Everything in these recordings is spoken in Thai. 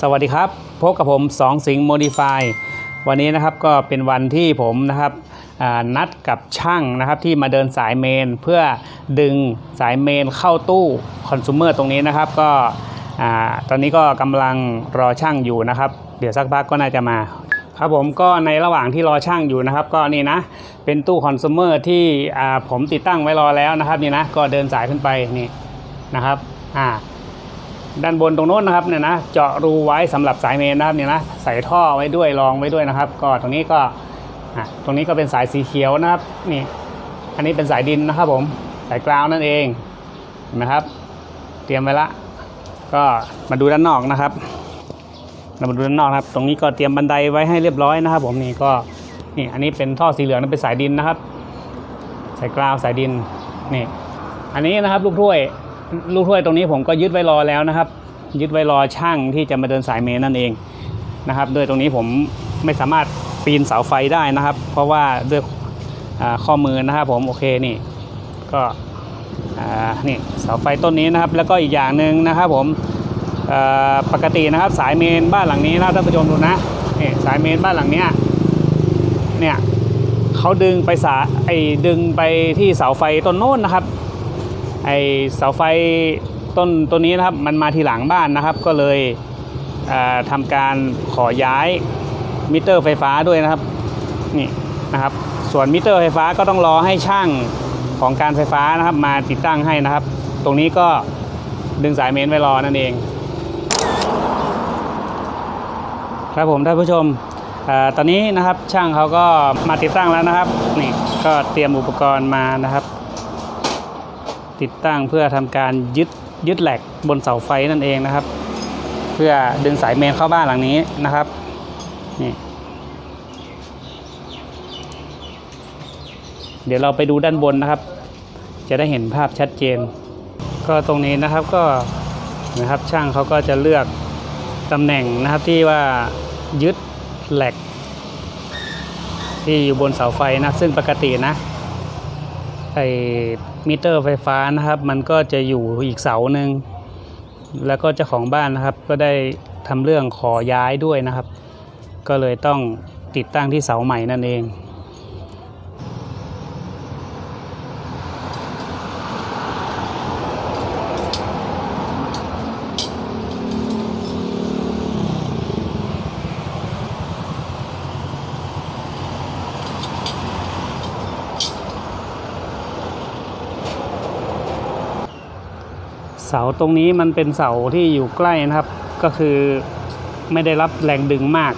สวัสดีครับพบกับผมสองสิงห์โมดิฟายวันนี้นะครับก็เป็นวันที่ผมนะครับนัดกับช่างนะครับที่มาเดินสายเมน เพื่อดึงสายเมนเข้าตู้คอน sumer ตรงนี้นะครับก็ตอนนี้ก็กำลังรอช่างอยู่นะครับ เดี๋ยวสักพักก็น่าจะมาครับผมก็ในระหว่างที่รอช่างอยู่นะครับ ก็นี่นะเป็นตู้คอน sumer ที่ผมติดตั้งไว้รอแล้วนะครับนี่นะก็เดินสายขึ้นไปนี่นะครับอ่า ด้านบนตรงโน้นนะครับเนี่ยนะเจาะรูไว้สำหรับสายเมนนะครับเนี่ยนะใส่ท่อไว้ด้วยรองไว้ด้วยนะครับ ก็ตรงนี้ก็อะตรงนี้ก็เป็นสายสีเขียวนะครับนี่อันนี้เป็นสายดินนะครับผมสายกราวนั่นเองเห็นไหมครับ เตรียมไว้ละ ก็มาดูด้านนอกนะครับเรามาดูด้านนอกครับ ตรงนี้ก็เตรียมบันไดไว้ให้เรียบร้อยนะครับ ผมนี่ก็นี่อันนี้เป็นท่อสีเหลืองนั่นเป็นสายดินนะครับ สายกราวสายดินนี่อันนี้นะครับลูกถ้วยลูกถ้วยตรงนี้ผมก็ยึดไว้รอแล้วนะครับ ยึดไว้รอช่างที่จะมาเดินสายเมนนั่นเองนะครับโดยตรงนี้ผมไม่สามารถปีนเสาไฟได้นะครับ เพราะว่าด้วยข้อมือนะครับผมโอเคนี่ก็นี่เสาไฟต้นนี้นะครับ แล้วก็อีกอย่างหนึ่งนะครับผมปกตินะครับสายเมนบ้านหลังนี้นะท่านผู้ชมดูนะนี่สายเมนบ้านหลังเนี้ยเนี่ยเขาดึงไปสาไอ้ดึงไปที่เสาไฟต้นโน้นนะครับไอเสาไฟ ต้นต้นนี้นะครับมันมาทีหลังบ้านนะครับ ก็เลยเอ่อทำการขอย้ายมิเตอร์ไฟฟ้าด้วยนะครับนี่นะครับ ส่วนมิเตอร์ไฟฟ้าก็ต้องรอให้ช่างของการไฟฟ้านะครับ มาติดตั้งให้นะครับ ตรงนี้ก็ดึงสายเมนไว้รอนั่นเอง ครับผมท่านผู้ชมอตอนนี้นะครับช่างเขาก็มาติดตั้งแล้วนะครับนี่ก็เตรียมอุปกรณ์มานะครับ ติดตั้งเพื่อทำการยึด ยึดแหลกบนเสาไฟนั่นเองนะครับ เพื่อดึงสายเมนเข้าบ้านหลังนี้นะครับนี่เดี๋ยวเราไปดูด้านบนนะครับ จะได้เห็นภาพชัดเจน ก็ตรงนี้นะครับก็นะครับช่างเขาก็จะเลือกตำแหน่งนะครับที่ว่ายึดแหลกที่อยู่บนเสาไฟนะซึ่งปกตินะ ไอ้มิเตอร์ไฟฟ้านะครับ มันก็จะอยู่อีกเสาหนึ่งแล้วก็เจ้าของบ้านนะครับ ก็ได้ทำเรื่องขอย้ายด้วยนะครับ ก็เลยต้องติดตั้งที่เสาใหม่นั่นเอง เสาตรงนี้มันเป็นเสาที่อยู่ใกล้นะครับ ก็คือไม่ได้รับแรงดึงมาก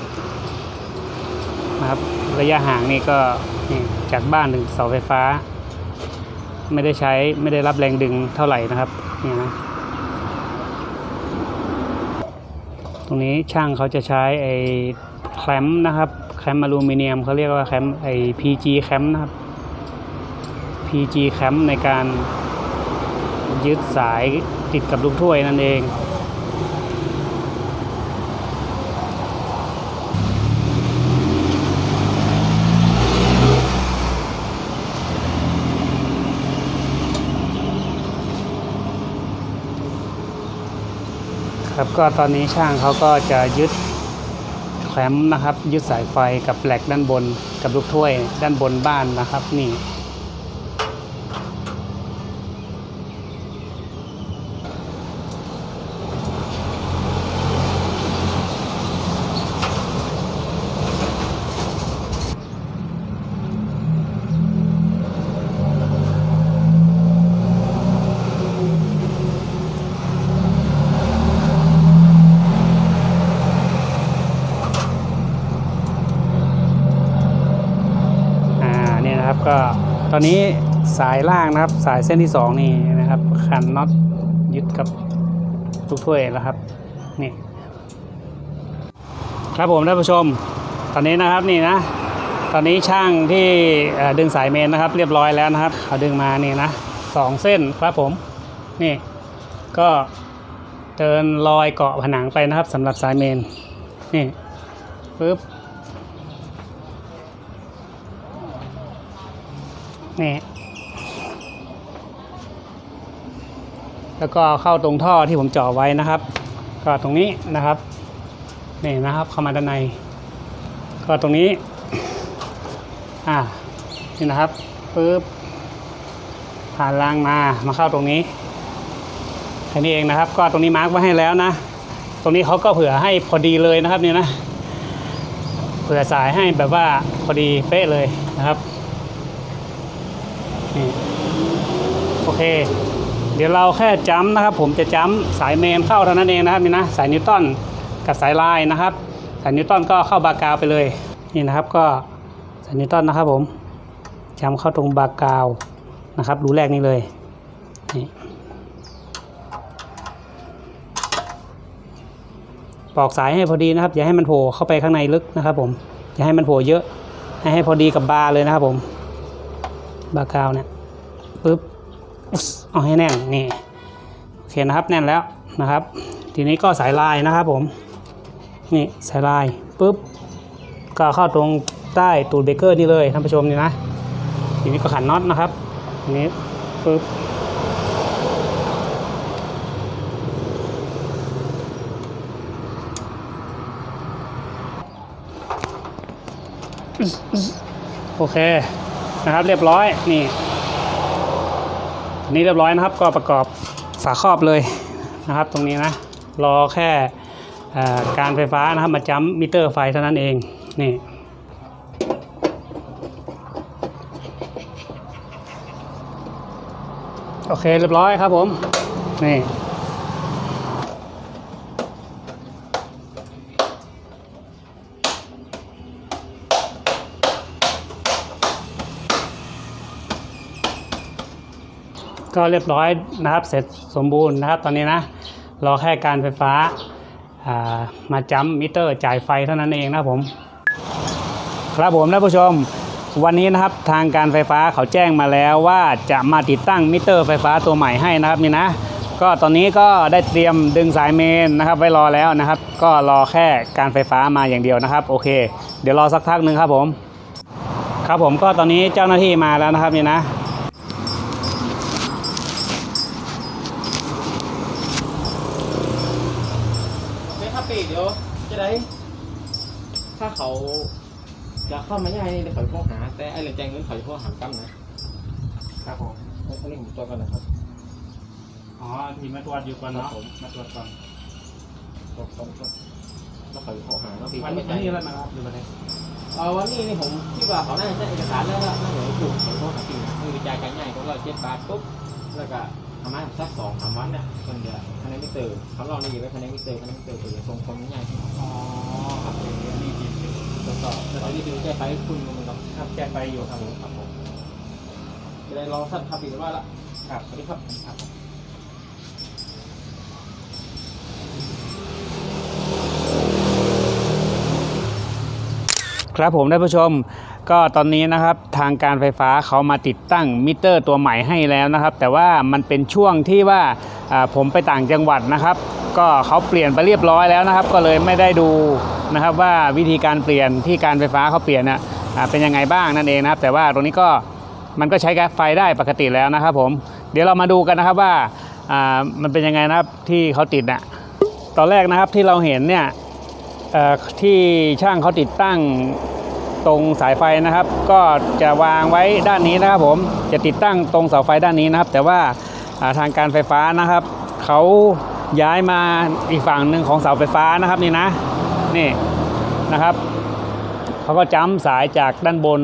นะครับ ระยะห่างนี่ก็จากบ้านถึงเสาไฟฟ้า ไม่ได้ใช้ไม่ได้รับแรงดึงเท่าไหร่นะครับนี่นะตรงนี้ช่างเขาจะใช้ไอ้แคลมนะครับแคมอลูมิเนียมเขาเรียกว่าแคมไอ้ PG แคมนะครับ PG แคมในการยึดสาย ติดกับลูกถ้วยนั่นเองครับก็ตอนนี้ช่างเขาก็จะยึดแคมป์นะครับ ยึดสายไฟกับแหลกด้านบนกับลูกถ้วยด้านบนบ้านนะครับนี่ นะครับ ก็ตอนนี้สายล่างนะครับ สายเส้นที่สองนี่นะครับขันน็อตยึดกับลูกถ้วยแล้วครับนี่ครับผมท่านผู้ชม ตอนนี้นะครับนี่นะ ตอนนี้ช่างที่ดึงสายเมนนะครับ เรียบร้อยแล้วนะครับเขาดึงมานี่นะสองเส้นครับผมนี่ก็เดินลอยเกาะผนังไปนะครับสำหรับสายเมนนี่ปึ๊บ นี่ แล้วก็เข้าตรงท่อที่ผมเจาะไว้นะครับ ก็ตรงนี้นะครับ นี่นะครับเข้ามาด้านใน ก็ตรงนี้ อ่า นี่นะครับปึ๊บผ่านรางมา มาเข้าตรงนี้แค่นี้เองนะครับ ก็ตรงนี้มาร์กไว้ให้แล้วนะ ตรงนี้เขาก็เผื่อให้พอดีเลยนะครับเนี่ยนะ เผื่อสายให้แบบว่าพอดีเป๊ะเลยนะครับ นี่โอเค เดี๋ยวเราแค่จ้ำนะครับ ผมจะจ้ำสายเมนเข้าเท่านั้นเองนะครับนี่นะสายนิวตันกับสายลายนะครับ สายนิวตันก็เข้าบากาวไปเลยนี่นะครับ ก็สายนิวตันนะครับ ผมจ้ำเข้าตรงบากาวนะครับรูแรกนี้เลยนี่ปอกสายให้พอดีนะครับ อย่าให้มันโผล่เข้าไปข้างในลึกนะครับ ผมอย่าให้มันโผล่เยอะให้ให้พอดีกับบาร์เลยนะครับผม บากาวเนี่ยปึ๊บเอาให้แน่นนี่โอเคนะครับแน่นแล้วนะครับ ทีนี้ก็สายลายนะครับผมนี่สายลายปุ๊บก็เข้าตรงใต้ตูดเบเกอร์นี่เลยท่านผู้ชมนี่นะทีนี้ก็ขันน็อตนะครับทีนี้ปุ๊บโอเค นะครับ เรียบร้อยนี่นนี้เรียบร้อยนะครับ ก็ประกอบฝาครอบเลยนะครับ ตรงนี้นะรอแค่การไฟฟ้านะครับมาจัมป์มิเตอร์ไฟเท่านั้นเองนี่โอเคเรียบร้อยครับผมนี่ ก็เรียบร้อยนะครับเสร็จสมบูรณ์นะครับตอนนี้นะรอแค่การไฟฟ้าามาจัมมิเตอร์จ่ายไฟเท่านั้นเองนะผม ครับผมท่านผู้ชม วันนี้นะครับทางการไฟฟ้าเขาแจ้งมาแล้วว่าจะมาติดตั้งมิเตอร์ไฟฟ้าตัวใหม่ให้นะครับนี่นะ ก็ตอนนี้ก็ได้เตรียมดึงสายเมนนะครับ ไว้รอแล้วนะครับ ก็รอแค่การไฟฟ้ามาอย่างเดียวนะครับ โอเค เดี๋ยวรอสักพักหนึ่งครับผม ครับผมก็ตอนนี้เจ้าหน้าที่มาแล้วนะครับนี่นะ ครับปีเดี๋ยวจะได้ถ้าเขาจะเข้ามาย่ายนี่เดี๋ยวเขาจะโทรหา แต่ไอ้เรื่องแจ้งเงินเขาจะโทรหามตั้มนะครับผมอันนี้ผมตัวกันนะครับอ๋อทีมาตรวจอยู่ก่อนเนาะครับผมมาตรวจก่อนตัวตัวตัวแล้วเขาจะโทรหาแล้วปีวันนี้วันนี้อะไรมาครับหรือวันนี้เออวันนี้นี่ผมคิดว่าเขาน่าจะได้เอกสารแล้วนะน่าจะได้ถูกเขาโทรหาปีนะคือจ่ายการง่ายของเราเจ็ดบาทปุ๊บแล้วก็ ทำมาสักสองสามวันเนี่ยคนเดียวคะแนนไม่เติมเขาลองนี่ไว้คะแนนไม่เติมคะแนนมิเตอร์ตัวจะส่งคนง่ายๆอ๋อครับเดี๋ยวนี่จริงตรวจสอบแล้วที่ดูแก้ไขคุณมันต้องครับแก้ไปอยู่ครับผมครับผมจะได้ลองสั้นครับอีกว่าละครับสวัสดีครับ ครับผมท่านผู้ชมก็ตอนนี้นะครับทางการไฟฟ้าเขามาติดตั้งมิเตอร์ตัวใหม่ให้แล้วนะครับ แต่ว่ามันเป็นช่วงที่ว่าผมไปต่างจังหวัดนะครับ ก็เขาเปลี่ยนไปเรียบร้อยแล้วนะครับ ก็เลยไม่ได้ดูนะครับว่าวิธีการเปลี่ยนที่การไฟฟ้าเขาเปลี่ยนน่ะเป็นยังไงบ้างนั่นเองนะครับ แต่ว่าตรงนี้ก็มันก็ใช้แก๊สไฟได้ปกติแล้วนะครับผมเดี๋ยวเรามาดูกันนะครับว่ามันเป็นยังไงนะครับที่เขาติดน่ะตอนแรกนะครับที่เราเห็นเนี่ย ที่ช่างเขาติดตั้งตรงสายไฟนะครับ ก็จะวางไว้ด้านนี้นะครับผมจะติดตั้งตรงเสาไฟด้านนี้นะครับ แต่ว่าทางการไฟฟ้านะครับเขาย้ายมาอีกฝั่งหนึ่งของเสาไฟฟ้านะครับนี่นะนี่นะครับเขาก็จ้ำสายจากด้านบน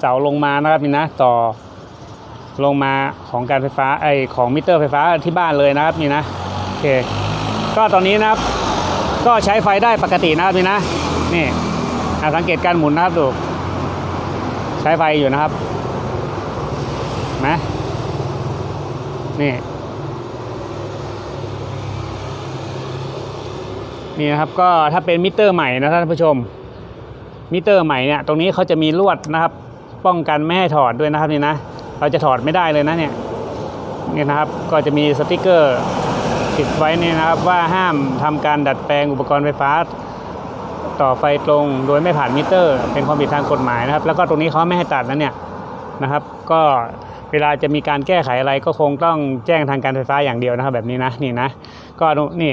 เสาลงมานะครับนี่นะต่อลงมาของการไฟฟ้าไอของมิเตอร์ไฟฟ้าที่บ้านเลยนะครับนี่นะโอเคก็ตอนนี้นะครับ ก็ใช้ไฟได้ปกตินะครับนี่นะนี่สังเกตการหมุนนะครับดูใช้ไฟอยู่นะครับนไหมนี่นี่นะครับก็ถ้าเป็นมิเตอร์ใหม่นะท่านผู้ชม มิเตอร์ใหม่เนี่ยตรงนี้เขาจะมีลวดนะครับ ป้องกันไม่ให้ถอดด้วยนะครับนี่นะ เราจะถอดไม่ได้เลยนะเนี่ยนี่นะครับก็จะมีสติกเกอร์ ติดไว้เนี่ยนะครับว่าห้ามทำการดัดแปลงอุปกรณ์ไฟฟ้า ต่อไฟตรงโดยไม่ผ่านมิเตอร์ เป็นความผิดทางกฎหมายนะครับ แล้วก็ตรงนี้เขาไม่ให้ตัดนะเนี่ยนะครับ ก็เวลาจะมีการแก้ไขอะไรก็คงต้องแจ้งทางการไฟฟ้าอย่างเดียวนะครับ แบบนี้นะนี่นะก็นี่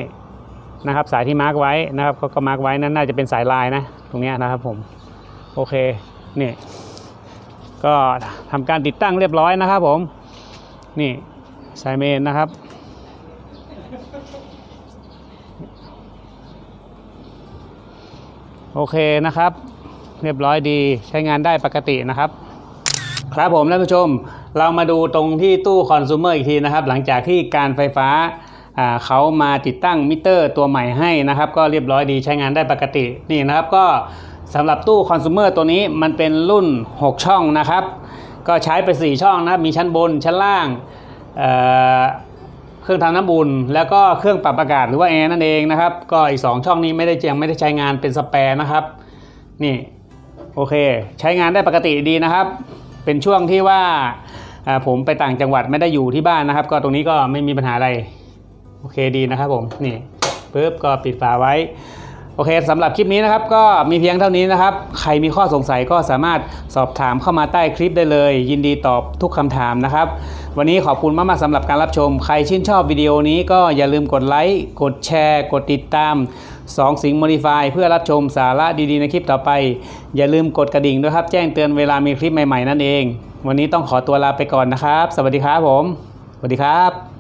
นะครับสายที่มาร์กไว้นะครับเขาก็มาร์กไว้นั่นน่าจะเป็นสายลายนะตรงนี้นะครับผมโอเคนี่ก็ทำการติดตั้งเรียบร้อยนะครับผมนี่สายเมนนะครับ โอเคนะครับ เรียบร้อยดีใช้งานได้ปกตินะครับ ครับผมท่านผู้ชม เรามาดูตรงที่ตู้คอน sumer อีกทีนะครับ หลังจากที่การไฟฟ้าเขามาติดตั้งมิเตอร์ตัวใหม่ให้นะครับ ก็เรียบร้อยดีใช้งานได้ปกตินี่นะครับ ก็สำหรับตู้คอน sumer ตัวนี้มันเป็นรุ่น 6 ช่องนะครับ ก็ใช้ไป 4 ช่องนะมีชั้นบนชั้นล่าง รื่องทำน้ำบุญแล้วก็เครื่องปรับอากาศหรือว่าแอร์นั่นเองนะครับ ก็อีก 2 ช่องนี้ไม่ได้เจียงไม่ได้ใช้งานเป็นสแปร์นะครับ นี่โอเค ใช้งานได้ปกติดีนะครับ เป็นช่วงที่ว่าผมไปต่างจังหวัดไม่ได้อยู่ที่บ้านนะครับ ก็ตรงนี้ก็ไม่มีปัญหาอะไร โอเคดีนะครับผมนี่ปุ๊บก็ปิดฝาไว้ โอเคสำหรับคลิปนี้นะครับก็มีเพียงเท่านี้นะครับ ใครมีข้อสงสัยก็สามารถสอบถามเข้ามาใต้คลิปได้เลย ยินดีตอบทุกคำถามนะครับ วันนี้ขอบคุณมากๆสำหรับการรับชม ใครชื่นชอบวิดีโอนี้ก็อย่าลืมกดไลค์กดแชร์ กดติดตาม2สิงห์โมดิฟายเพื่อรับชมสาระดีๆในคลิปต่อไป อย่าลืมกดกระดิ่งด้วยครับ แจ้งเตือนเวลามีคลิปใหม่ๆนั่นเอง วันนี้ต้องขอตัวลาไปก่อนนะครับ สวัสดีครับผมสวัสดีครับ